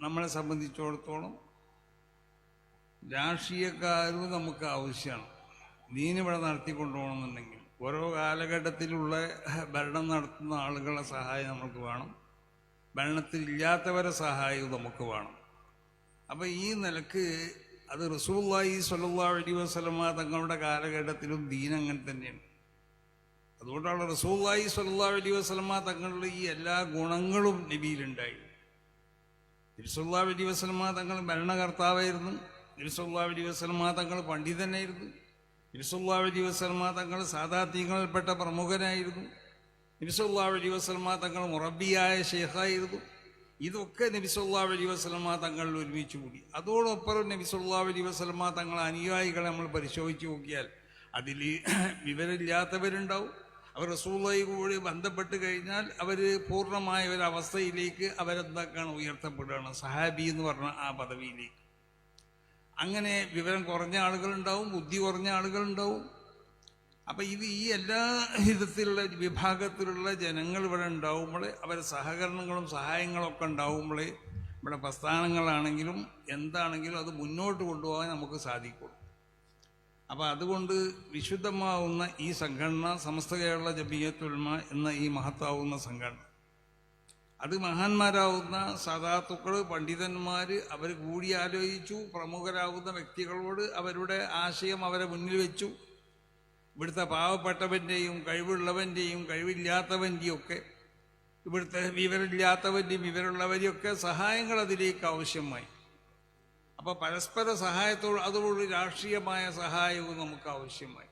നമ്മളെ സംബന്ധിച്ചിടത്തോളം രാഷ്ട്രീയക്കാരും നമുക്ക് ആവശ്യമാണ്. നീനിവിടെ നടത്തിക്കൊണ്ടുപോകണമെന്നുണ്ടെങ്കിൽ ഓരോ കാലഘട്ടത്തിലുള്ള ഭരണം നടത്തുന്ന ആളുകളുടെ സഹായം നമുക്ക് വേണം. ഭരണത്തിലില്ലാത്തവരെ സഹായവും നമുക്ക് വേണം. അപ്പം ഈ നിലയ്ക്ക് അത് റസൂള്ളി സല്ലാ അലി വസ്ലമ തങ്ങളുടെ കാലഘട്ടത്തിലും ദീൻ അങ്ങനെ തന്നെയാണ്. അതുകൊണ്ടാണ് റസൂള്ളി സല്ലാ അലി വസ്ലമ തങ്ങളുടെ ഈ എല്ലാ ഗുണങ്ങളും നബിയിലുണ്ടായി തിരുസല്ലാ അലി വസ്ലമ തങ്ങൾ ഭരണകർത്താവായിരുന്നു. തിരുസല്ലാ അലി വസ്ലമ തങ്ങൾ പണ്ഡിതനായിരുന്നു. തിരുസല്ലാ അലി വസ്ലമ തങ്ങൾ സാധാത്യങ്ങളിൽപ്പെട്ട പ്രമുഖനായിരുന്നു. നബിസല്ലാ അലി വസ്ലമ തങ്ങൾ മുറബിയായ ഷെയ്ഖായിരുന്നു ഇതൊക്കെ നബിസല്ലാ അലി വസ്ലമ തങ്ങൾ ഒരുമിച്ച് കൂടി. അതോടൊപ്പം നബിസല്ലാ അലി വസ്ലമ തങ്ങൾ അനുയായികളെ നമ്മൾ പരിശോധിച്ച് നോക്കിയാൽ അതിൽ വിവരമില്ലാത്തവരുണ്ടാവും. അവർ റസൂള്ളയും കൂടി ബന്ധപ്പെട്ട് കഴിഞ്ഞാൽ അവർ പൂർണമായ ഒരു അവസ്ഥയിലേക്ക് അവരെന്താക്കാണ്? ഉയർത്തപ്പെടുകയാണ്. സഹാബി എന്ന് പറഞ്ഞ ആ പദവിയിലേക്ക്. അങ്ങനെ വിവരം കുറഞ്ഞ ആളുകളുണ്ടാവും ബുദ്ധി കുറഞ്ഞ ആളുകളുണ്ടാവും. അപ്പം ഇത് ഈ എല്ലാ വിധത്തിലുള്ള വിഭാഗത്തിലുള്ള ജനങ്ങൾ ഇവിടെ ഉണ്ടാവുമ്പോൾ അവരെ സഹകരണങ്ങളും സഹായങ്ങളൊക്കെ ഉണ്ടാവുമ്പോൾ ഇവിടെ പ്രസ്ഥാനങ്ങളാണെങ്കിലും എന്താണെങ്കിലും അത് മുന്നോട്ട് കൊണ്ടുപോകാൻ നമുക്ക് സാധിക്കുള്ളൂ. അപ്പോൾ അതുകൊണ്ട് വിശുദ്ധമാവുന്ന ഈ സംഘടന സമസ്ത കേരള ജബിയത്തുൽമ എന്ന ഈ മഹത്താവുന്ന സംഘടന. അത് മഹാന്മാരാവുന്ന സദാത്തുക്കൾ പണ്ഡിതന്മാർ അവർ കൂടി ആലോചിച്ചു പ്രമുഖരാകുന്ന വ്യക്തികളോട് അവരുടെ ആശയം അവരെ മുന്നിൽ വെച്ചു. ഇവിടുത്തെ പാവപ്പെട്ടവന്റെയും കഴിവുള്ളവന്റെയും കഴിവില്ലാത്തവന്റെയും ഒക്കെ ഇവിടുത്തെ വിവരമില്ലാത്തവന്റെയും വിവരമുള്ളവരെയും ഒക്കെ സഹായങ്ങൾ അതിലേക്ക് ആവശ്യമായി. അപ്പോൾ പരസ്പര സഹായത്തോട് അതോടുകൂടി രാഷ്ട്രീയമായ സഹായവും നമുക്ക് ആവശ്യമായി.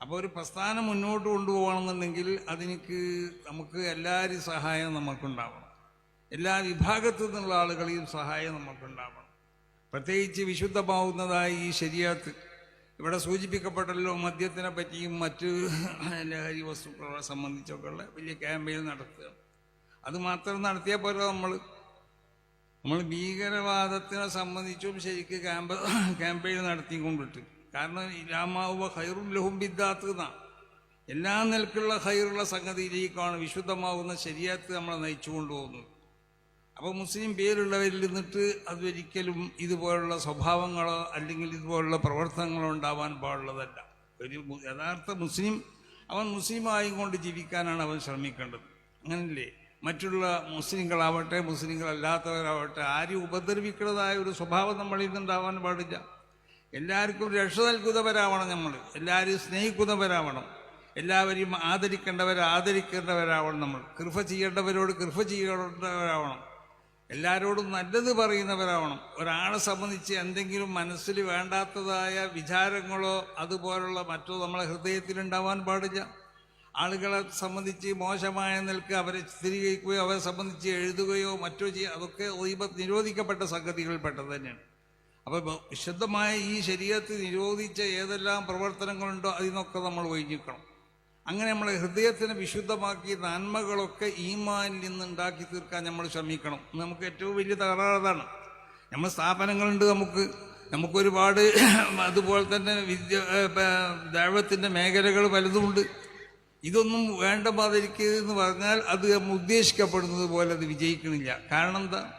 അപ്പോൾ ഒരു പ്രസ്ഥാനം മുന്നോട്ട് കൊണ്ടുപോകണമെന്നുണ്ടെങ്കിൽ അതിനക്ക് നമുക്ക് എല്ലാവരും സഹായം നമുക്കുണ്ടാവണം. എല്ലാ വിഭാഗത്തു നിന്നുള്ള ആളുകളെയും സഹായം നമുക്കുണ്ടാവണം. പ്രത്യേകിച്ച് വിശുദ്ധമാവുന്നതായി ഈ ശരിയാത്ത് ഇവിടെ സൂചിപ്പിക്കപ്പെട്ടല്ലോ മദ്യത്തിനെ പറ്റിയും മറ്റ് ലഹരി വസ്തുക്കളെ സംബന്ധിച്ചൊക്കെയുള്ള വലിയ ക്യാമ്പയിൻ നടത്തുക അത് മാത്രം നടത്തിയാൽ പോലെ നമ്മൾ നമ്മൾ ഭീകരവാദത്തിനെ സംബന്ധിച്ചും ശരിക്ക് ക്യാമ്പ ക്യാമ്പയിൻ നടത്തിക്കൊണ്ടിട്ട്. കാരണം ഇലാമാവുക ഹൈറും ലഹും ബിദ്ദാത്ത് എന്നാണ് എല്ലാ നിലക്കുള്ള ഹൈറുള്ള സംഗതിയിലേക്കാണ് വിശുദ്ധമാവുന്ന ശരിയാത്ത് നമ്മളെ നയിച്ചു കൊണ്ടുപോകുന്നത് അപ്പോൾ മുസ്ലിം പേരുള്ളവരിൽ നിന്നിട്ട് അതൊരിക്കലും ഇതുപോലുള്ള സ്വഭാവങ്ങളോ അല്ലെങ്കിൽ ഇതുപോലുള്ള പ്രവർത്തനങ്ങളോ ഉണ്ടാവാൻ പാടുള്ളതല്ല. ഒരു യഥാർത്ഥ മുസ്ലിം അവൻ മുസ്ലിമായും കൊണ്ട് ജീവിക്കാനാണ് അവൻ ശ്രമിക്കേണ്ടത്. അങ്ങനല്ലേ? മറ്റുള്ള മുസ്ലിങ്ങളാവട്ടെ മുസ്ലിങ്ങളല്ലാത്തവരാവട്ടെ ആരും ഉപദ്രവിക്കുന്നതായ ഒരു സ്വഭാവം നമ്മളിൽ നിന്നുണ്ടാവാൻ പാടില്ല. എല്ലാവർക്കും രക്ഷ നൽകുന്നവരാവണം നമ്മൾ. എല്ലാവരെയും സ്നേഹിക്കുന്നവരാവണം. എല്ലാവരെയും ആദരിക്കേണ്ടവർ ആദരിക്കേണ്ടവരാവണം നമ്മൾ. കൃപ ചെയ്യേണ്ടവരോട് കൃപ ചെയ്യേണ്ടവരാവണം. എല്ലാവരോടും നല്ലത് പറയുന്നവരാവണം. ഒരാളെ സംബന്ധിച്ച് എന്തെങ്കിലും മനസ്സിൽ വേണ്ടാത്തതായ വിചാരങ്ങളോ അതുപോലുള്ള മറ്റോ നമ്മളെ ഹൃദയത്തിലുണ്ടാവാൻ പാടില്ല. ആളുകളെ സംബന്ധിച്ച് മോശമായ നിൽക്ക് അവരെ സ്ഥിരീകരിക്കുകയോ അവരെ സംബന്ധിച്ച് എഴുതുകയോ മറ്റോ ചെയ്യുക അതൊക്കെ നിരോധിക്കപ്പെട്ട സംഗതികളിൽ പെട്ടത് തന്നെയാണ് അപ്പോൾ വിശുദ്ധമായ ഈ ശരീരത്തിൽ നിരോധിച്ച ഏതെല്ലാം പ്രവർത്തനങ്ങളുണ്ടോ അതിനൊക്കെ നമ്മൾ ഒഴിഞ്ഞിക്കണം അങ്ങനെ നമ്മളെ ഹൃദയത്തിനെ വിശുദ്ധമാക്കി നന്മകളൊക്കെ ഈമാനിൽ നിന്ന് ഉണ്ടാക്കി തീർക്കാൻ നമ്മൾ ശ്രമിക്കണം. നമുക്ക് ഏറ്റവും വലിയ തകരാറതാണ് നമ്മൾ സ്ഥാപനങ്ങളുണ്ട് നമുക്ക്. നമുക്കൊരുപാട് അതുപോലെ തന്നെ വിദ്യ ദൈവത്തിന്റെ മേഖലകൾ പലതുമുണ്ട് ഇതൊന്നും വേണ്ട മാതിരിക്കരുതെന്ന് പറഞ്ഞാൽ അത് ഉദ്ദേശിക്കപ്പെടുന്നത് പോലെ അത് വിജയിക്കണില്ല. കാരണം എന്താ?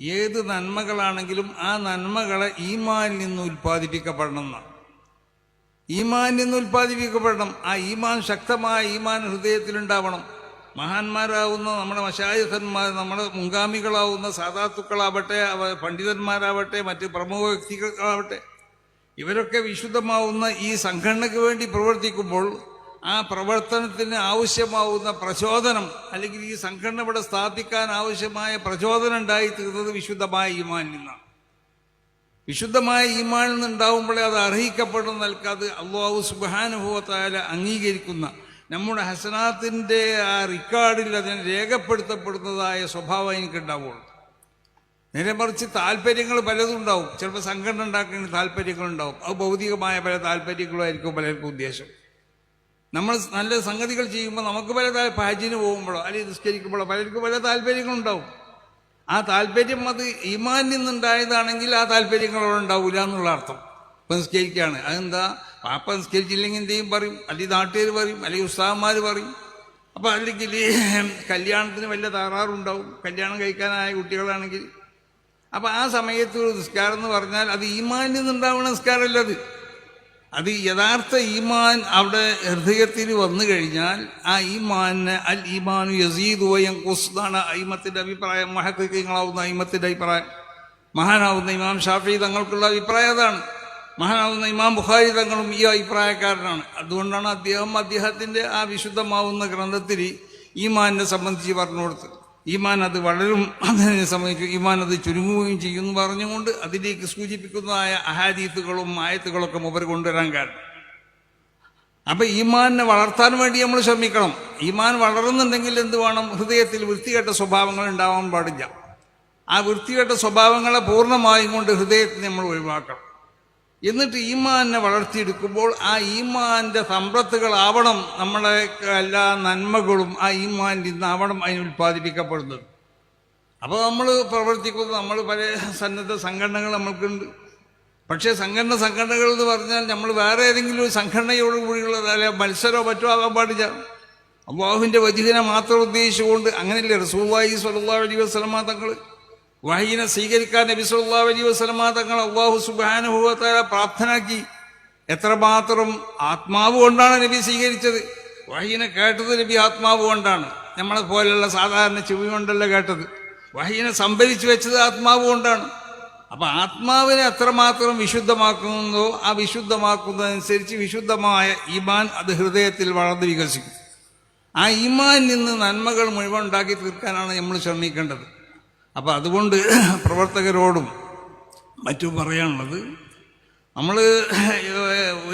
ഏത് നന്മകളാണെങ്കിലും ആ നന്മകളെ ഈമാനിൽ നിന്ന് ഉൽപ്പാദിപ്പിക്കപ്പെടണം എന്നാണ്. ഈമാനിൽ നിന്ന് ഉൽപ്പാദിപ്പിക്കപ്പെടണം. ആ ഈമാൻ ശക്തമായ ഈമാൻ ഹൃദയത്തിലുണ്ടാവണം. മഹാന്മാരാവുന്ന നമ്മുടെ മശായുധന്മാർ നമ്മുടെ മുൻഗാമികളാവുന്ന സാധാത്തുക്കളാവട്ടെ പണ്ഡിതന്മാരാവട്ടെ മറ്റ് പ്രമുഖ വ്യക്തികളാവട്ടെ ഇവരൊക്കെ വിശുദ്ധമാവുന്ന ഈ സംഘടനയ്ക്ക് വേണ്ടി പ്രവർത്തിക്കുമ്പോൾ ആ പ്രവർത്തനത്തിന് ആവശ്യമാവുന്ന പ്രചോദനം അല്ലെങ്കിൽ ഈ സംഘടന ഇവിടെ സ്ഥാപിക്കാൻ ആവശ്യമായ പ്രചോദനം ഉണ്ടായിത്തീർന്നത് വിശുദ്ധമായ ഈമാനിൽ നിന്നാണ്. വിശുദ്ധമായ ഈമാനിൽ നിന്നുണ്ടാവുമ്പോഴേ അത് അർഹിക്കപ്പെടുന്ന നിൽക്കാതെ അള്ളാഹു സുബാനുഭവത്തായ അംഗീകരിക്കുന്ന. നമ്മുടെ ഹസനാത്തിന്റെ ആ റിക്കാർഡിൽ അതിനെ രേഖപ്പെടുത്തപ്പെടുന്നതായ സ്വഭാവം എനിക്കുണ്ടാവുള്ളൂ. നേരെ മറിച്ച് താല്പര്യങ്ങൾ പലതും ഉണ്ടാവും. ചിലപ്പോൾ സംഘടന ഉണ്ടാക്കുന്ന താല്പര്യങ്ങളുണ്ടാവും അത് ഭൗതികമായ പല താല്പര്യങ്ങളും ആയിരിക്കും പലർക്കും ഉദ്ദേശം. നമ്മൾ നല്ല സംഗതികൾ ചെയ്യുമ്പോൾ നമുക്ക് പല ഹജ്ജിന് പോകുമ്പോഴോ അല്ലെങ്കിൽ നിസ്കരിക്കുമ്പോഴോ പലർക്കും പല താല്പര്യങ്ങളുണ്ടാവും. ആ താല്പര്യം അത് ഈമാനിൽ നിന്നുണ്ടായതാണെങ്കിൽ ആ താല്പര്യങ്ങളോട് ഉണ്ടാവില്ല എന്നുള്ള അർത്ഥം. ഇപ്പം നിസ്കരിക്കുകയാണ് അതെന്താ? പാപ്പ നിസ്കരിച്ചില്ലെങ്കിൽ എന്തെയും പറയും? അല്ലെങ്കിൽ നാട്ടുകാർ പറയും അല്ലെങ്കിൽ ഉസ്താവന്മാർ പറയും. അപ്പം അല്ലെങ്കിൽ കല്യാണത്തിന് വലിയ താറാറുണ്ടാവും കല്യാണം കഴിക്കാനായ കുട്ടികളാണെങ്കിൽ. അപ്പം ആ സമയത്ത് ഒരു നിസ്കാരം എന്ന് പറഞ്ഞാൽ അത് ഈമാനിൽ നിന്നുണ്ടാവുന്ന നിസ്കാരമല്ല അത്. അത് യഥാർത്ഥ ഈമാൻ അവിടെ ഹൃദയത്തിൽ വന്നു കഴിഞ്ഞാൽ ആ ഈമാന് അൽ ഈമാനു യസീദ് വയം കുസ്താണ് അയിമത്തിന്റെ അഭിപ്രായം മഹത്വങ്ങളാവുന്ന അയിമത്തിന്റെ അഭിപ്രായം. മഹാനാവുന്ന ഇമാം ഷാഫി തങ്ങൾക്കുള്ള അഭിപ്രായം അതാണ്. മഹാനാവുന്ന ഇമാം ബുഖാരി തങ്ങളും ഈ അഭിപ്രായക്കാരനാണ്. അതുകൊണ്ടാണ് അദ്ദേഹം അദ്ദേഹത്തിന്റെ ആ വിശുദ്ധമാവുന്ന ഗ്രന്ഥത്തിൽ ഈമാനെ സംബന്ധിച്ച് പറഞ്ഞു കൊടുത്തത് ഈമാൻ അത് വളരും അതിനെ സംബന്ധിച്ചു ഈമാൻ അത് ചുരുങ്ങുകയും ചെയ്യുമെന്ന് പറഞ്ഞുകൊണ്ട് അതിലേക്ക് സൂചിപ്പിക്കുന്നതായ അഹാദീത്തുകളും ആയത്തുകളൊക്കെ മുമ്പ് കൊണ്ടുവരാൻ കാരണം. അപ്പൊ ഈമാനെ വളർത്താൻ വേണ്ടി നമ്മൾ ശ്രമിക്കണം. ഈമാൻ വളരുന്നുണ്ടെങ്കിൽ എന്ത് വേണം? ഹൃദയത്തിൽ വൃത്തികെട്ട സ്വഭാവങ്ങൾ ഉണ്ടാവാൻ പാടില്ല. ആ വൃത്തികെട്ട സ്വഭാവങ്ങളെ പൂർണമായും കൊണ്ട് ഹൃദയത്തെ നമ്മൾ ഒഴിവാക്കണം. എന്നിട്ട് ഈമാനെ വളർത്തിയെടുക്കുമ്പോൾ ആ ഈമാന്റെ സമ്പത്തുകളാവണം നമ്മളെ എല്ലാ നന്മകളും ആ ഈമാന്റെ ഇന്നാവണം അതിന് ഉൽപ്പാദിപ്പിക്കപ്പെടുന്നത്. അപ്പോൾ നമ്മൾ പ്രവർത്തിക്കുന്നത് നമ്മൾ പല സന്നദ്ധ സംഘടനകൾ നമ്മൾക്കുണ്ട്. പക്ഷേ സംഘടന സംഘടനകൾ എന്ന് പറഞ്ഞാൽ നമ്മൾ വേറെ ഏതെങ്കിലും ഒരു സംഘടനയോട് കൂടിയുള്ളത് അല്ലെ മത്സരമോ മറ്റോ ആകാൻ പാടില്ല. അള്ളാഹുവിന്റെ വജുഹിനെ മാത്രം ഉദ്ദേശിച്ചുകൊണ്ട് അങ്ങനെയല്ലേ റസൂവായി സലഹ് അലൈഹി വസ്ലമാ തങ്ങൾ വഹീനെ സ്വീകരിക്കാൻ നബി സല്ലാ അലൈഹി വസ്ലമ തങ്ങൾ അള്ളാഹു സുബാനുഭവത്താല പ്രാർത്ഥനാക്കി. എത്രമാത്രം ആത്മാവ് കൊണ്ടാണ് നബി സ്വീകരിച്ചത്? വഹീനെ കേട്ടത് നബി ആത്മാവ് കൊണ്ടാണ്. നമ്മളെ പോലെയുള്ള സാധാരണ ചെവി കൊണ്ടല്ല കേട്ടത്. വഹീനെ സംഭരിച്ചു വെച്ചത് ആത്മാവ് കൊണ്ടാണ്. അപ്പൊ ആത്മാവിനെ എത്രമാത്രം വിശുദ്ധമാക്കുന്നതോ ആ വിശുദ്ധമാക്കുന്നതനുസരിച്ച് വിശുദ്ധമായ ഈമാൻ അത് ഹൃദയത്തിൽ വളർന്ന് വികസിക്കും. ആ ഈമാൻ നിന്ന് നന്മകൾ മുഴുവൻ ഉണ്ടാക്കി തീർക്കാനാണ് നമ്മൾ ശ്രമിക്കേണ്ടത്. അപ്പൊ അതുകൊണ്ട് പ്രവർത്തകരോടും മറ്റും പറയാനുള്ളത് നമ്മൾ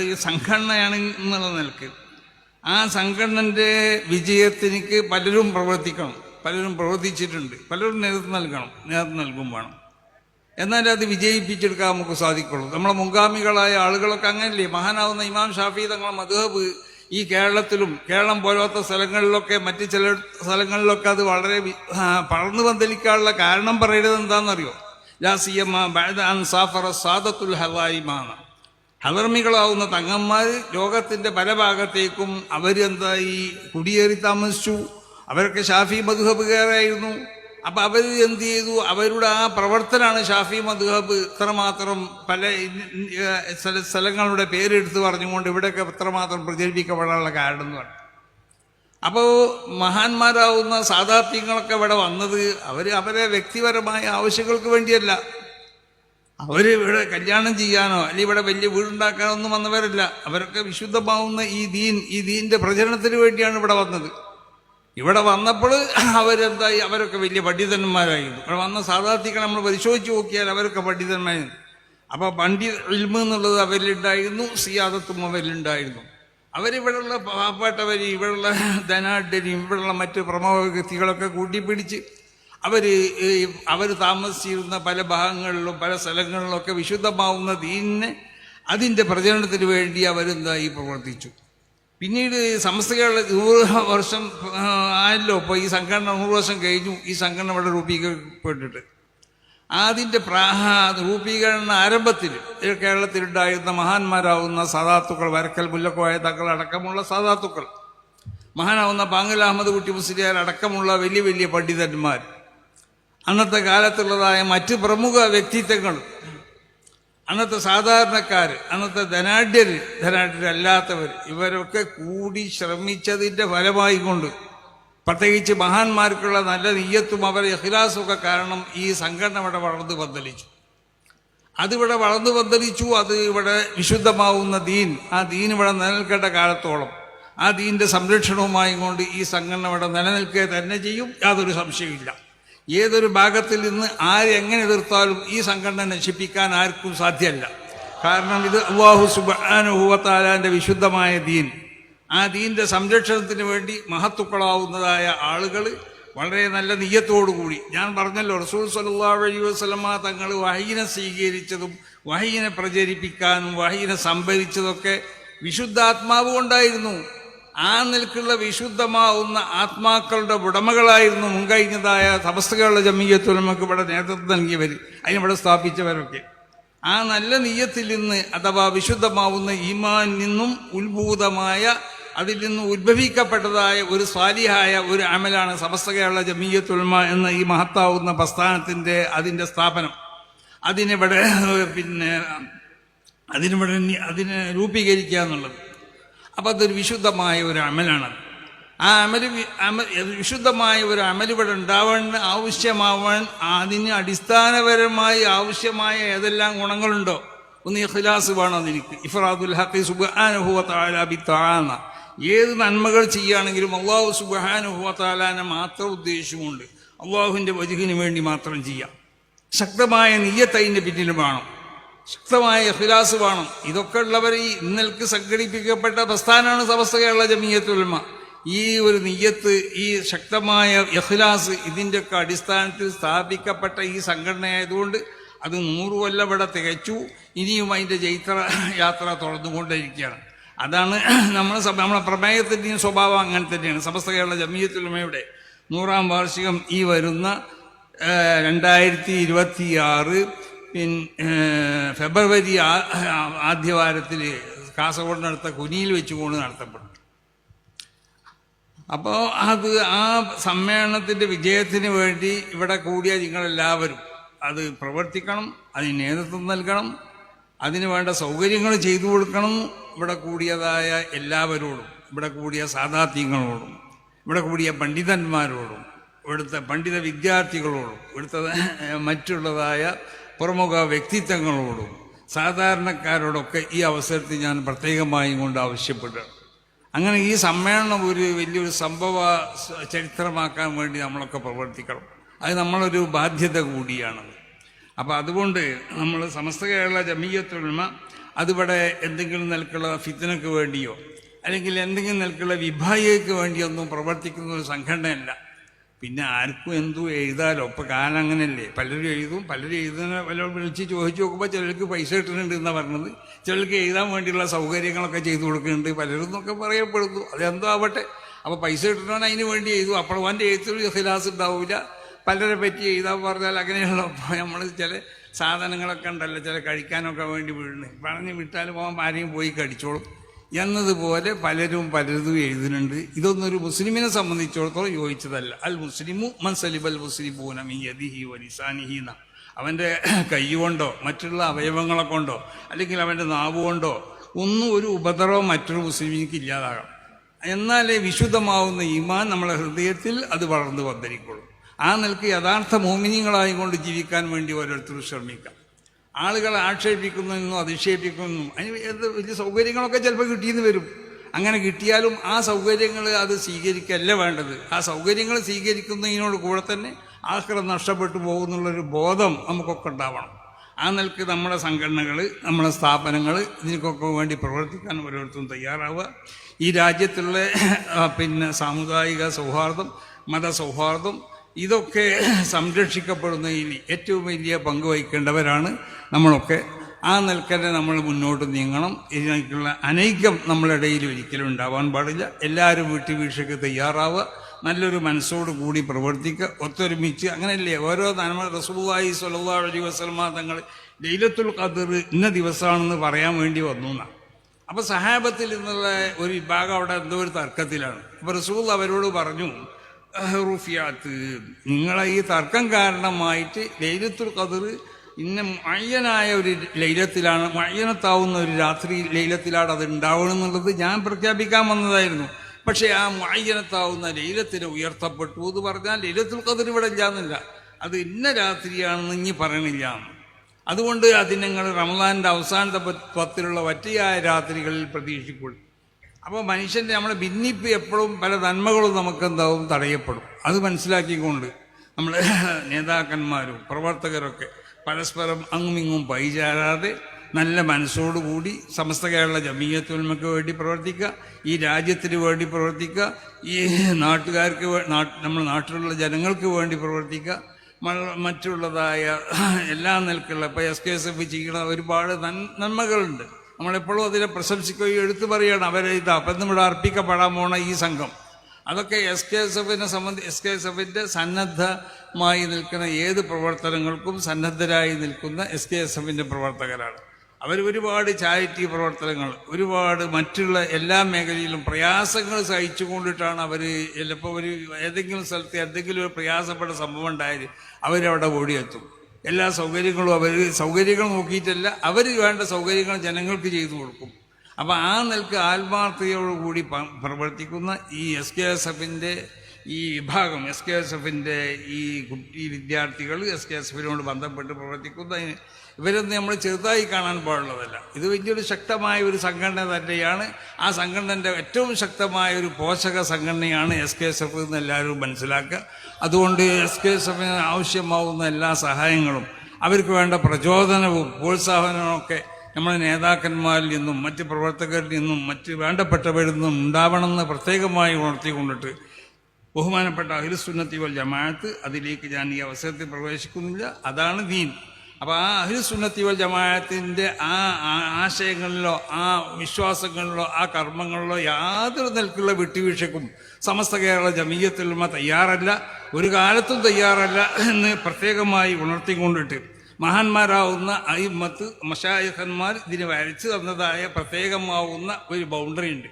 ഈ സംഘടനയാണ് എന്നുള്ള നിലയ്ക്ക് ആ സംഘടനന്റെ വിജയത്തിനിക്ക് പലരും പ്രവർത്തിക്കണം പലരും പ്രവർത്തിച്ചിട്ടുണ്ട് പലരും നേതൃത്വം നൽകണം നേതൃത്വം നൽകും വേണം. എന്നാലേ അത് വിജയിപ്പിച്ചെടുക്കാൻ നമുക്ക് സാധിക്കുള്ളൂ. നമ്മളെ മുൻഗാമികളായ ആളുകളൊക്കെ അങ്ങനെയല്ലേ? മഹാനാവുന്ന ഇമാം ഷാഫി തങ്ങളെ മധുഹബ് ഈ കേരളത്തിലും കേരളം പോലത്തെ സ്ഥലങ്ങളിലൊക്കെ മറ്റ് ചില സ്ഥലങ്ങളിലൊക്കെ അത് വളരെ പടർന്നു പന്തലിക്കാനുള്ള കാരണം പറയുന്നത് എന്താണെന്നറിയോ? ലാസിയമ്മ സാഫറ സാദത്തുൽ ഹവായിമാണ് ഹലർമികളാവുന്ന തങ്ങന്മാർ ലോകത്തിന്റെ പല ഭാഗത്തേക്കും അവരെന്തായി? കുടിയേറി താമസിച്ചു. അവരൊക്കെ ഷാഫി മധുഹബുകാരായിരുന്നു അപ്പൊ അവർ എന്ത് ചെയ്തു? അവരുടെ ആ പ്രവർത്തനമാണ് ഷാഫി മധുഹബ് ഇത്രമാത്രം പല സ്ഥലങ്ങളുടെ പേരെടുത്ത് പറഞ്ഞുകൊണ്ട് ഇവിടെയൊക്കെ ഇത്രമാത്രം പ്രചരിപ്പിക്കപ്പെടാനുള്ള കാരണം എന്ന് പറഞ്ഞു. അപ്പോൾ മഹാന്മാരാവുന്ന സാധാർത്ഥ്യങ്ങളൊക്കെ ഇവിടെ വന്നത് അവർ അവരെ വ്യക്തിപരമായ ആവശ്യങ്ങൾക്ക് വേണ്ടിയല്ല. അവർ ഇവിടെ കല്യാണം ചെയ്യാനോ അല്ലെങ്കിൽ ഇവിടെ വലിയ വീടുണ്ടാക്കാനോ ഒന്നും വന്നവരല്ല. അവരൊക്കെ വിശുദ്ധമാവുന്ന ഈ ദീൻ ഈ ദീന്റെ പ്രചരണത്തിന് വേണ്ടിയാണ് ഇവിടെ വന്നത്. ഇവിടെ വന്നപ്പോൾ അവരെന്തായി അവരൊക്കെ വലിയ പണ്ഡിതന്മാരായിരുന്നു ഇവിടെ വന്ന സാധാർത്ഥികളെ നമ്മൾ പരിശോധിച്ച് നോക്കിയാൽ അവരൊക്കെ പണ്ഡിതന്മാരായിരുന്നു അപ്പൊ പണ്ഡിത ഇൽമ എന്നുള്ളത് അവരിലുണ്ടായിരുന്നു സിയാദത്തും അവരിലുണ്ടായിരുന്നു. അവരിവിടെയുള്ള പാവപ്പെട്ടവരെയും ഇവിടെയുള്ള ധനാഢ്യരും ഇവിടെയുള്ള മറ്റ് പ്രമുഖ വ്യക്തികളൊക്കെ കൂട്ടിപ്പിടിച്ച് അവർ അവർ താമസിച്ചിരുന്ന പല ഭാഗങ്ങളിലും പല സ്ഥലങ്ങളിലൊക്കെ വിശുദ്ധമാവുന്ന ദീനിനെ അതിന്റെ പ്രചരണത്തിന് വേണ്ടി അവരെന്തായി പ്രവർത്തിച്ചു. പിന്നീട് സമസ്തകളുടെ നൂറ് വർഷം ആയല്ലോ. ഇപ്പോൾ ഈ സംഘടന നൂറ് വർഷം കഴിഞ്ഞു. ഈ സംഘടന ഇവിടെ രൂപീകരിക്കപ്പെട്ടിട്ട് അതിന്റെ പ്രാഹ രൂപീകരണ ആരംഭത്തിൽ കേരളത്തിലുണ്ടായിരുന്ന മഹാന്മാരാവുന്ന സദാത്തുക്കൾ വരക്കൽ മുല്ലക്കോയ തങ്ങൾ അടക്കമുള്ള സദാത്തുക്കൾ മഹാനാവുന്ന പാങ്ങൽ അഹമ്മദ് കുട്ടി മുസ്ലിയാർ അടക്കമുള്ള വലിയ വലിയ പണ്ഡിതന്മാർ അന്നത്തെ കാലത്തുള്ളതായ മറ്റ് പ്രമുഖ വ്യക്തിത്വങ്ങൾ അന്നത്തെ സാധാരണക്കാർ അന്നത്തെ ധനാഢ്യർ ധനാഢ്യരല്ലാത്തവർ ഇവരൊക്കെ കൂടി ശ്രമിച്ചതിന്റെ ഫലമായി കൊണ്ട് പ്രത്യേകിച്ച് മഹാന്മാർക്കുള്ള നല്ല നീയത്തും ഇഖ്ലാസും ഒക്കെ കാരണം ഈ സംഘടന ഇവിടെ വളർന്നു പന്തലിച്ചു. അതിവിടെ വളർന്നു പന്തലിച്ചു അത് ഇവിടെ വിശുദ്ധമാവുന്ന ദീൻ. ആ ദീൻ ഇവിടെ നിലനിൽക്കേണ്ട കാലത്തോളം ആ ദീന്റെ സംരക്ഷണവുമായി കൊണ്ട് ഈ സംഘടന ഇവിടെ നിലനിൽക്കുക തന്നെ ചെയ്യും. യാതൊരു സംശയമില്ല ഏതൊരു ഭാഗത്തിൽ നിന്ന് ആരെങ്ങനെ എതിർത്താലും ഈ സംഘടന നശിപ്പിക്കാൻ ആർക്കും സാധ്യമല്ല. കാരണം ഇത് അള്ളാഹു സുബാനുഹുവത്താലാന്റെ വിശുദ്ധമായ ദീൻ. ആ ദീന്റെ സംരക്ഷണത്തിന് വേണ്ടി മഹത്തുക്കളാവുന്നതായ ആളുകൾ വളരെ നല്ല നീയത്തോടുകൂടി ഞാൻ പറഞ്ഞല്ലോ റസൂൽ സല്ലല്ലാഹു അലൈഹി വസ്ലമ്മ തങ്ങൾ വഹീനെ സ്വീകരിച്ചതും വഹീനെ പ്രചരിപ്പിക്കാനും വഹീനെ സംഭരിച്ചതൊക്കെ വിശുദ്ധാത്മാവ് കൊണ്ടായിരുന്നു. ആ നിൽക്കുള്ള വിശുദ്ധമാവുന്ന ആത്മാക്കളുടെ ഉടമകളായിരുന്നു മുൻകഴിഞ്ഞതായ തപസ്സുകളുടെ ജമീയത്തുലമക്ക് ഇവിടെ നേതൃത്വം നൽകിയവർ അതിനിവിടെ സ്ഥാപിച്ചവരൊക്കെ. ആ നല്ല നീയത്തിൽ നിന്ന് അഥവാ വിശുദ്ധമാവുന്ന ഈമാൻ നിന്നും ഉത്ഭൂതമായ അതിൽ നിന്ന് ഉത്ഭവിക്കപ്പെട്ടതായ ഒരു സ്വാലിഹായ ഒരു അമലാണ് സമസ്ത കേരള ജമീയത്തുൽമ എന്ന ഈ മഹത്താവുന്ന പ്രസ്ഥാനത്തിന്റെ അതിന്റെ സ്ഥാപനം. അതിനിവിടെ പിന്നെ അതിനിവിടെ അതിനെ രൂപീകരിക്കുക എന്നുള്ളത്. അപ്പം അതൊരു വിശുദ്ധമായ ഒരു അമലാണ്. ആ അമൽ വിശുദ്ധമായ ഒരു അമൽ ഇവിടെ ഉണ്ടാവാൻ ആവശ്യമാവാൻ അതിന് അടിസ്ഥാനപരമായി ആവശ്യമായ ഏതെല്ലാം ഗുണങ്ങളുണ്ടോ? ഒന്ന് ഇഖ്ലാസ് വേണം അതിനിക്ക്. ഇഫ്രാദുൽ ഹക്കി ബി ഏത് നന്മകൾ ചെയ്യുകയാണെങ്കിലും അള്ളാഹു സുബ്ഹാനഹു തആലാനെ മാത്രം ഉദ്ദേശമുണ്ട് അള്ളാഹുവിന്റെ വജുഹിന് വേണ്ടി മാത്രം ചെയ്യാം. ശക്തമായ നീയത്തൈന്റെ പിന്നിലും വേണം. ശക്തമായ ഇഖ്ലാസ് വേണം. ഇതൊക്കെ ഉള്ളവർ ഈ ഇന്നൽക്ക് സംഘടിപ്പിക്കപ്പെട്ട പ്രസ്ഥാനമാണ് സമസ്ത കേരള ജമീയത്തുൽമ ഈ ഒരു നീയത്ത് ഈ ശക്തമായ ഇഖ്ലാസ് ഇതിന്റെയൊക്കെ അടിസ്ഥാനത്തിൽ സ്ഥാപിക്കപ്പെട്ട ഈ സംഘടനയായതുകൊണ്ട് അത് നൂറ് കൊല്ലം ഇവിടെ തികച്ചു. ഇനിയും അതിന്റെ ചൈത്ര യാത്ര തുടർന്നുകൊണ്ടിരിക്കുകയാണ് അതാണ് നമ്മൾ നമ്മളെ പ്രമേയത്തിന്റെയും സ്വഭാവം അങ്ങനെ തന്നെയാണ്. സമസ്ത കേരള ജമീയത്തുൽമയുടെ നൂറാം വാർഷികം ഈ വരുന്ന രണ്ടായിരത്തി ഇരുപത്തി ആറ് ഏഹ് ഫെബ്രുവരി ആദ്യവാരത്തിൽ കാസർഗോഡിനടുത്ത കുനിയിൽ വെച്ച് കൊണ്ട് നടത്തപ്പെടും അപ്പോൾ അത് ആ സമ്മേളനത്തിന്റെ വിജയത്തിന് വേണ്ടി ഇവിടെ കൂടിയ നിങ്ങളെല്ലാവരും അത് പ്രവർത്തിക്കണം അതിന് നേതൃത്വം നൽകണം അതിന് വേണ്ട സൗകര്യങ്ങൾ ചെയ്തു കൊടുക്കണം. ഇവിടെ കൂടിയതായ എല്ലാവരോടും ഇവിടെ കൂടിയ സാധാത്യങ്ങളോടും ഇവിടെ കൂടിയ പണ്ഡിതന്മാരോടും ഇവിടുത്തെ പണ്ഡിത വിദ്യാർത്ഥികളോടും ഇവിടുത്തെ മറ്റുള്ളതായ പ്രമുഖ വ്യക്തിത്വങ്ങളോടും സാധാരണക്കാരോടൊക്കെ ഈ അവസരത്തിൽ ഞാൻ പ്രത്യേകമായും കൊണ്ട് ആവശ്യപ്പെടുകയാണ്. അങ്ങനെ ഈ സമ്മേളനം ഒരു വലിയൊരു സംഭവ ചരിത്രമാക്കാൻ വേണ്ടി നമ്മളൊക്കെ പ്രവർത്തിക്കണം. അത് നമ്മളൊരു ബാധ്യത കൂടിയാണ്. അപ്പോൾ അതുകൊണ്ട് നമ്മൾ സമസ്ത കേരള ജമീയത്തൊഴിമ അതിവിടെ എന്തെങ്കിലും നിലക്കുള്ള ഫിത്തിനക്ക് വേണ്ടിയോ അല്ലെങ്കിൽ എന്തെങ്കിലും നിലക്കുള്ള വിഭാഗയ്ക്ക് വേണ്ടിയൊന്നും പ്രവർത്തിക്കുന്ന ഒരു സംഘടനയല്ല. പിന്നെ ആർക്കും എന്തു എഴുതാലോ? ഇപ്പൊ കാലം അങ്ങനെയല്ലേ. പലരും എഴുതും പലരും എഴുതുന്ന പലരും വിളിച്ച് ചോദിച്ചു നോക്കുമ്പോൾ ചിലർക്ക് പൈസ കിട്ടുന്നുണ്ട് എന്നാണ് പറഞ്ഞത്. ചിലർക്ക് എഴുതാൻ വേണ്ടിയുള്ള സൗകര്യങ്ങളൊക്കെ ചെയ്തു കൊടുക്കുന്നുണ്ട്. പലരും എന്നൊക്കെ പറയപ്പെടുന്നു. അതെന്തോ ആവട്ടെ അപ്പോൾ പൈസ കിട്ടണോ അതിന് വേണ്ടി എഴുതും. അപ്പോൾ അവന്റെ എഴുത്തിൽ ഹിലാസ് ഉണ്ടാവില്ല പലരെ പറ്റി എഴുതാൻ പറഞ്ഞാൽ അങ്ങനെയുള്ള നമ്മൾ ചില സാധനങ്ങളൊക്കെ ഉണ്ടല്ലോ ചില കഴിക്കാനൊക്കെ വേണ്ടി വീഴുന്നത്. പറഞ്ഞ് വിട്ടാൽ പോകാൻ ആരെയും പോയി കടിച്ചോളും. എന്നതുപോലെ പലരും പലതും എഴുതുന്നുണ്ട്. ഇതൊന്നൊരു മുസ്ലിമിനെ സംബന്ധിച്ചിടത്തോളം യോജിച്ചതല്ല. അൽ മുസ്ലിമു മൻസലിബ് അൽ മുസ്ലിമൂന മി യദിഹി വലിസാനിഹി എന്ന അവന്റെ കൈകൊണ്ടോ മറ്റുള്ള അവയവങ്ങളെ കൊണ്ടോ അല്ലെങ്കിൽ അവന്റെ നാവ് കൊണ്ടോ ഒന്നും ഒരു ഉപദ്രവം മറ്റൊരു മുസ്ലിമിക്ക് ഇല്ലാതാകാം. എന്നാലേ വിശുദ്ധമാവുന്ന ഈമാൻ നമ്മളെ ഹൃദയത്തിൽ അത് വളർന്നു വന്നിരിക്കുള്ളൂ. ആ നിലയ്ക്ക് യഥാർത്ഥ മോമിനികളായി കൊണ്ട് ജീവിക്കാൻ വേണ്ടി ഓരോരുത്തരും ശ്രമിക്കാം. ആളുകളെ ആക്ഷേപിക്കുന്നതെന്നും അധിക്ഷേപിക്കുന്നതും അതിന് എന്ത് വലിയ സൗകര്യങ്ങളൊക്കെ ചിലപ്പോൾ കിട്ടിയെന്ന് വരും. അങ്ങനെ കിട്ടിയാലും ആ സൗകര്യങ്ങൾ അത് സ്വീകരിക്കല്ല വേണ്ടത്. ആ സൗകര്യങ്ങൾ സ്വീകരിക്കുന്നതിനോട് കൂടെ തന്നെ ആൾക്കാർ നഷ്ടപ്പെട്ടു പോകുന്നുള്ളൊരു ബോധം നമുക്കൊക്കെ ഉണ്ടാവണം. ആ നിലയ്ക്ക് നമ്മുടെ സംഘടനകൾ നമ്മുടെ സ്ഥാപനങ്ങൾ ഇതിനൊക്കെ വേണ്ടി പ്രവർത്തിക്കാൻ ഓരോരുത്തരും തയ്യാറാവുക. ഈ രാജ്യത്തുള്ള പിന്നെ സാമുദായിക സൗഹാർദ്ദം മതസൗഹാർദ്ദം ഇതൊക്കെ സംരക്ഷിക്കപ്പെടുന്നതിൽ ഏറ്റവും വലിയ പങ്ക് വഹിക്കേണ്ടവരാണ് നമ്മളൊക്കെ. ആ നിൽക്കന്നെ നമ്മൾ മുന്നോട്ട് നീങ്ങണം. ഇതിനേക്കുള്ള അനൈക്യം നമ്മളിടയിൽ ഒരിക്കലും ഉണ്ടാവാൻ പാടില്ല. എല്ലാവരും വീട്ടുവീഴ്ചയ്ക്ക് തയ്യാറാവുക. നല്ലൊരു മനസ്സോട് കൂടി പ്രവർത്തിക്കുക. ഒത്തൊരുമിച്ച് അങ്ങനെയല്ലേ? ഓരോ നന്മ സ്വല്ലല്ലാഹു അലൈഹി വസല്ലമ തങ്ങൾ ലൈലത്തുൽ ഖദർ ഇന്ന ദിവസമാണെന്ന് പറയാൻ വേണ്ടി വന്നു എന്നാണ് അപ്പോൾ സഹാബത്തിൽ നിന്നുള്ള ഒരു വിഭാഗം അവിടെ എന്തോ ഒരു തർക്കത്തിലാണ്. അപ്പോൾ റസൂൽ അവരോട് പറഞ്ഞു റുഫിയാത്ത് നിങ്ങളെ ഈ തർക്കം കാരണമായിട്ട് ലൈലത്തുൽ ഖദർ ഇന്ന മയ്യനായ ഒരു ലൈലത്തിലാണ് മയ്യനത്താവുന്ന ഒരു രാത്രി ലൈലത്തിലാണ് അത് ഉണ്ടാവണം എന്നുള്ളത് ഞാൻ പ്രഖ്യാപിക്കാൻ വന്നതായിരുന്നു. പക്ഷേ ആ മയ്യനത്താവുന്ന ലൈലത്തിന് ഉയർത്തപ്പെട്ടു എന്ന് പറഞ്ഞാൽ ലൈലത്തുൽ ഖദർ ഇവിടെ ഇല്ലാന്നില്ല. അത് ഇന്ന രാത്രിയാണെന്ന് ഇനി പറയണില്ല. അതുകൊണ്ട് അതിനങ്ങൾ നിങ്ങൾ അവസാനത്തെ പത്ത് പത്തിലുള്ള വറ്റിയായ രാത്രികളിൽ പ്രതീക്ഷിക്കുള്ളൂ അപ്പോൾ മനുഷ്യന്റെ നമ്മളെ ഭിന്നിപ്പ് എപ്പോഴും പല നന്മകളും നമുക്ക് എന്താവും തടയപ്പെടും. അത് മനസ്സിലാക്കിക്കൊണ്ട് നമ്മൾ നേതാക്കന്മാരും പ്രവർത്തകരൊക്കെ പരസ്പരം അങ്ങും ഇങ്ങും പൈചാരാതെ നല്ല മനസ്സോടുകൂടി സമസ്ത കേരള ജമീയത്തുൽമയ്ക്ക് വേണ്ടി പ്രവർത്തിക്കുക ഈ രാജ്യത്തിന് വേണ്ടി പ്രവർത്തിക്കുക ഈ നാട്ടുകാർക്ക് നമ്മൾ നാട്ടിലുള്ള ജനങ്ങൾക്ക് വേണ്ടി പ്രവർത്തിക്കുക. മറ്റുള്ളതായ എല്ലാ നിലക്കുള്ള ഇപ്പോൾ എസ് കെ എസ് എഫ് ചെയ്യുന്ന ഒരുപാട് നന്മകളുണ്ട്. നമ്മളെപ്പോഴും അതിനെ പ്രശംസിക്കുകയും എടുത്തു പറയുകയാണ് അവരെ ഇതാ അപ്പം നമ്മൾ അർപ്പിക്കപ്പെടാൻ പോണ ഈ സംഘം. അതൊക്കെ എസ് കെ എസ് എഫിനെ സംബന്ധി എസ് കെ എസ് എഫിന്റെ സന്നദ്ധമായി നിൽക്കുന്ന ഏത് പ്രവർത്തനങ്ങൾക്കും സന്നദ്ധരായി നിൽക്കുന്ന എസ് കെ എസ് എഫിന്റെ പ്രവർത്തകരാണ്. അവർ ഒരുപാട് ചാരിറ്റി പ്രവർത്തനങ്ങൾ ഒരുപാട് മറ്റുള്ള എല്ലാ മേഖലയിലും പ്രയാസങ്ങൾ സഹിച്ചു കൊണ്ടിട്ടാണ് അവർ ചിലപ്പോൾ ഒരു ഏതെങ്കിലും സ്ഥലത്ത് എന്തെങ്കിലും ഒരു പ്രയാസപ്പെട്ട സംഭവം ഉണ്ടായാൽ അവരവിടെ ഓടിയെത്തും. എല്ലാ സൗകര്യങ്ങളും അവർ സൗകര്യങ്ങൾ നോക്കിയിട്ടല്ല അവർ വേണ്ട സൗകര്യങ്ങൾ ജനങ്ങൾക്ക് ചെയ്തു കൊടുക്കും. അപ്പോൾ ആ നിലയ്ക്ക് ആത്മാർത്ഥതയോടുകൂടി പ്രവർത്തിക്കുന്ന ഈ എസ് കെ എസ് എഫിന്റെ ഈ വിഭാഗം എസ് കെ എസ് എഫിന്റെ ഈ കുട്ടി വിദ്യാർത്ഥികൾ എസ് കെ എസ് എഫിനോട് ബന്ധപ്പെട്ട് പ്രവർത്തിക്കുന്ന ഇവരൊന്നും നമ്മൾ ചെറുതായി കാണാൻ പാടുള്ളതല്ല. ഇത് വലിയൊരു ശക്തമായ ഒരു സംഘടന തന്നെയാണ്. ആ സംഘടനന്റെ ഏറ്റവും ശക്തമായ ഒരു പോഷക സംഘടനയാണ് എസ് കെ എസ് എഫ് എന്ന് എല്ലാവരും മനസ്സിലാക്കുക. അതുകൊണ്ട് എസ് കെ എസ് എഫിന് ആവശ്യമാവുന്ന എല്ലാ സഹായങ്ങളും അവർക്ക് വേണ്ട പ്രചോദനവും പ്രോത്സാഹനവും ഒക്കെ നമ്മുടെ നേതാക്കന്മാരിൽ നിന്നും മറ്റ് പ്രവർത്തകരിൽ നിന്നും മറ്റ് വേണ്ടപ്പെട്ടവരിൽ നിന്നും ഉണ്ടാവണമെന്ന് പ്രത്യേകമായി ഉണർത്തിക്കൊണ്ടിട്ട് ബഹുമാനപ്പെട്ട അഹിലുസുന്നത്തി വൽ ജമാഅത്ത് അതിലേക്ക് ഞാൻ ഈ അവസരത്തിൽ പ്രവേശിക്കുന്നില്ല. അതാണ് ദീൻ. അപ്പോൾ ആ അഹിലുസുന്നത്തി വൽ ജമാഅത്തിന്റെ ആ ആശയങ്ങളിലോ ആ വിശ്വാസങ്ങളിലോ ആ കർമ്മങ്ങളിലോ യാതൊരു നിലക്കുള്ള വിട്ടുവീഴ്ചക്കും സമസ്ത കേരള ജമീയത്തിലുമ തയ്യാറല്ല. ഒരു കാലത്തും തയ്യാറല്ല എന്ന് പ്രത്യേകമായി ഉണർത്തിക്കൊണ്ടിട്ട് മഹാന്മാരാവുന്ന അയിമത്ത് മഷായഹന്മാർ ഇതിന് വരച്ചു തന്നതായ പ്രത്യേകമാവുന്ന ഒരു ബൗണ്ടറി ഉണ്ട്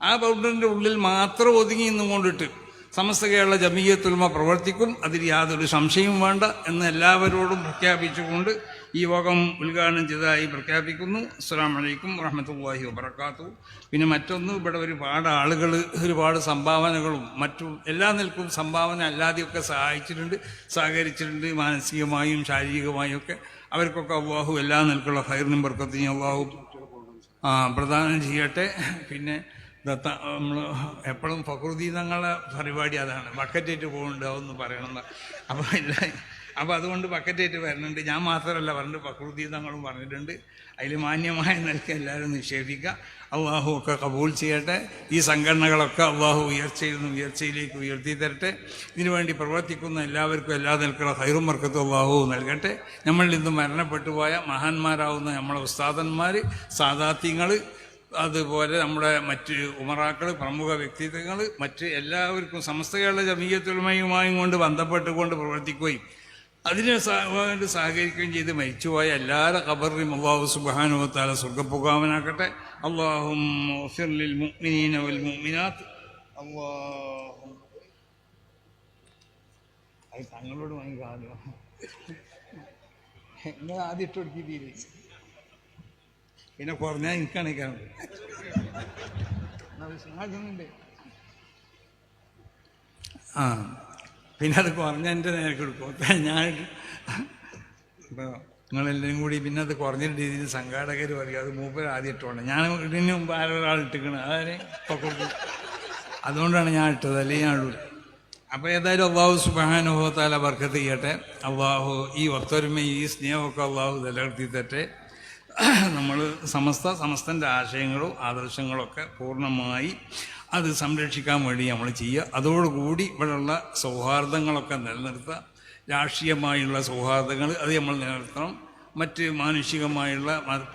ആ ബൗണ്ടറിന്റെ ഉള്ളിൽ മാത്രം ഒതുങ്ങി നിന്നുകൊണ്ടിട്ട് സമസ്ത കേരള ജമീയത്തുൽമ പ്രവർത്തിക്കും. അതിൽ യാതൊരു സംശയവും വേണ്ട എന്ന് എല്ലാവരോടും പ്രഖ്യാപിച്ചുകൊണ്ട് ഈ യോഗം ഉദ്ഘാടനം ചെയ്തതായി പ്രഖ്യാപിക്കുന്നു. അസ്സാം വലൈക്കും വറഹമത്തല്ലാഹി വബർക്കാത്തു പിന്നെ മറ്റൊന്ന് ഇവിടെ ഒരുപാട് ആളുകൾ ഒരുപാട് സംഭാവനകളും മറ്റും എല്ലാ നിൽക്കും സംഭാവന അല്ലാതെയൊക്കെ സഹായിച്ചിട്ടുണ്ട് സഹകരിച്ചിട്ടുണ്ട് മാനസികമായും ശാരീരികമായും ഒക്കെ. അവർക്കൊക്കെ അള്ളാഹു എല്ലാ നിൽക്കുള്ള ഹൈർ നിമ്പർക്കത്തിനും ആ പ്രദാനം ചെയ്യട്ടെ. പിന്നെ നമ്മൾ എപ്പോഴും തങ്ങളുടെ പരിപാടി അതാണ്. ബക്കറ്റേറ്റ് പോകുന്നുണ്ട് പറയണമെന്ന് അപ്പോൾ ഇല്ല അപ്പോൾ അതുകൊണ്ട് ബക്കറ്റേറ്റ് വരുന്നുണ്ട് ഞാൻ മാത്രമല്ല പറഞ്ഞിട്ട് തങ്ങളും പറഞ്ഞിട്ടുണ്ട്. അതിൽ മാന്യമായ നിലയ്ക്ക് എല്ലാവരും നിക്ഷേപിക്കുക അള്ളാഹു ഒക്കെ കബൂൾ ചെയ്യട്ടെ. ഈ സംഘടനകളൊക്കെ അള്ളാഹു ഉയർച്ചയിൽ നിന്ന് ഉയർച്ചയിലേക്ക് ഉയർത്തി തരട്ടെ. ഇതിനുവേണ്ടി പ്രവർത്തിക്കുന്ന എല്ലാവർക്കും എല്ലാ നിലക്കുള്ള ഹൈറും വർക്കത്തും അള്ളാഹു നൽകട്ടെ. നമ്മളിൽ ഇന്ന് മരണപ്പെട്ടു പോയ മഹാന്മാരാവുന്ന നമ്മളെ ഉസ്താദന്മാർ സാദാത്യങ്ങൾ അതുപോലെ നമ്മുടെ മറ്റ് ഉമറാക്കൾ പ്രമുഖ വ്യക്തിത്വങ്ങൾ മറ്റ് എല്ലാവർക്കും സമസ്ത കേരള ജമീയത്തുമായും കൊണ്ട് ബന്ധപ്പെട്ടുകൊണ്ട് പ്രവർത്തിക്കുകയും അതിനെ സഹകരിക്കുകയും ചെയ്ത് മരിച്ചുപോയ എല്ലാവരുടെ ഖബറിലും അള്ളാഹു സുബാനുവത്താല സ്വർഗപ്പുകാമനാക്കട്ടെ അള്ളാഹും അള്ളാഹും അത് തങ്ങളോട് വാങ്ങിക്കാമല്ലോ നിങ്ങൾ ആദ്യം ഇട്ട് കൊടുക്കില്ലേ പിന്നെ കുറഞ്ഞാൽ എനിക്കാണ് കാണുന്നത് ആ പിന്നെ അത് കുറഞ്ഞ എന്റെ നേരെ കൊടുക്കും. ഞാൻ ഇപ്പോൾ നിങ്ങളെല്ലാവരും കൂടി പിന്നെ അത് കുറഞ്ഞ രീതിയിൽ സംഘാടകർ പറയും അത് മൂപ്പർ ആദ്യം ഇട്ടോണ്ട്. ഞാൻ ഇതിന് മുമ്പ് ആരൊരാൾ ഇട്ടിക്കണം. അതായത് അതുകൊണ്ടാണ് ഞാൻ ഇട്ടത്. അല്ലെങ്കിൽ ഞാൻ ഇടൂല. അപ്പോൾ ഏതായാലും അള്ളാഹു സുബാനുഭവത്താല വർക്കത്ത് ചെയ്യട്ടെ. അള്ളാഹു ഈ ഒത്തൊരുമ ഈ സ്നേഹമൊക്കെ അള്ളാഹു നിലനിർത്തി തട്ടെ നമ്മൾ സമസ്ത സമസ്തന്റെ ആശയങ്ങളും ആദർശങ്ങളോ ഒക്കെ പൂർണമായി അത് സംരക്ഷിക്കാൻ വേണ്ടി നമ്മൾ ചെയ്യുക. അതോടുകൂടി ഇവിടെയുള്ള സൗഹാർദ്ദങ്ങളൊക്കെ നിലനിർത്തുക. രാഷ്ട്രീയമായുള്ള സൗഹാർദ്ദങ്ങൾ അത് നമ്മൾ നിലനിർത്തണം. മറ്റ് മാനുഷികമായുള്ള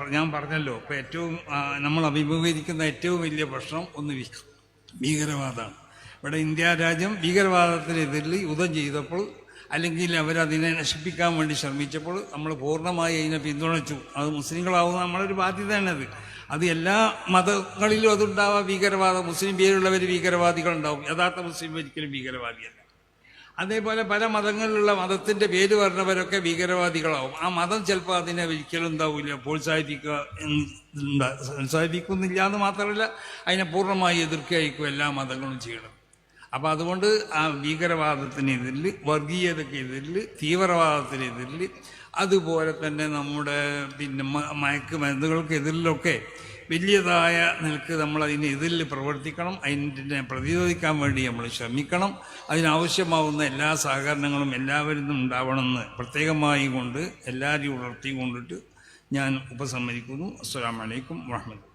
ഞാൻ പറഞ്ഞല്ലോ ഇപ്പോൾ ഏറ്റവും നമ്മൾ അഭിമുഖീകരിക്കുന്ന ഏറ്റവും വലിയ പ്രശ്നം ഒന്ന് ഭീകരവാദമാണ്. ഇവിടെ ഇന്ത്യ രാജ്യം ഭീകരവാദത്തിനെതിരിൽ യുദ്ധം ചെയ്തപ്പോൾ അല്ലെങ്കിൽ അവരതിനെ നശിപ്പിക്കാൻ വേണ്ടി ശ്രമിച്ചപ്പോൾ നമ്മൾ പൂർണമായി അതിനെ പിന്തുണച്ചു. അത് മുസ്ലിങ്ങളാവുന്ന നമ്മളൊരു ബാധ്യതയാണ് അത് അത് എല്ലാ മതങ്ങളിലും അതുണ്ടാവാം ഭീകരവാദം. മുസ്ലിം പേരുള്ളവർ ഭീകരവാദികളുണ്ടാവും. യഥാർത്ഥ മുസ്ലിം ഒരിക്കലും ഭീകരവാദിയല്ല. അതേപോലെ പല മതങ്ങളിലുള്ള മതത്തിന്റെ പേര് പറഞ്ഞവരൊക്കെ ഭീകരവാദികളാവും. ആ മതം ചിലപ്പോൾ അതിനെ ഒരിക്കലും ഉണ്ടാവില്ല പ്രോത്സാഹിപ്പിക്കുക പ്രോത്സാഹിപ്പിക്കുന്നില്ല എന്ന് മാത്രമല്ല അതിനെ പൂർണമായി എതിർക്കുകയായിരിക്കും എല്ലാ മതങ്ങളും ചെയ്യണം അപ്പം അതുകൊണ്ട് ആ ഭീകരവാദത്തിനെതിരിൽ വർഗീയതക്കെതിരിൽ തീവ്രവാദത്തിനെതിരിൽ അതുപോലെ തന്നെ നമ്മുടെ പിന്നെ മയക്കുമരുന്നുകൾക്കെതിരിലൊക്കെ വലിയതായ നിൽക്ക് നമ്മൾ അതിനെതിരിൽ പ്രവർത്തിക്കണം അതിനെ പ്രതിരോധിക്കാൻ വേണ്ടി നമ്മൾ ശ്രമിക്കണം. അതിനാവശ്യമാവുന്ന എല്ലാ സഹകരണങ്ങളും എല്ലാവരും ഉണ്ടാവണം ഉണ്ടാവണമെന്ന് പ്രത്യേകമായി കൊണ്ട് എല്ലാവരെയും ഉണർത്തി കൊണ്ടിട്ട് ഞാൻ ഉപസമ്മതിക്കുന്നു അസ്സാം വലൈക്കും വാഹമത്ത്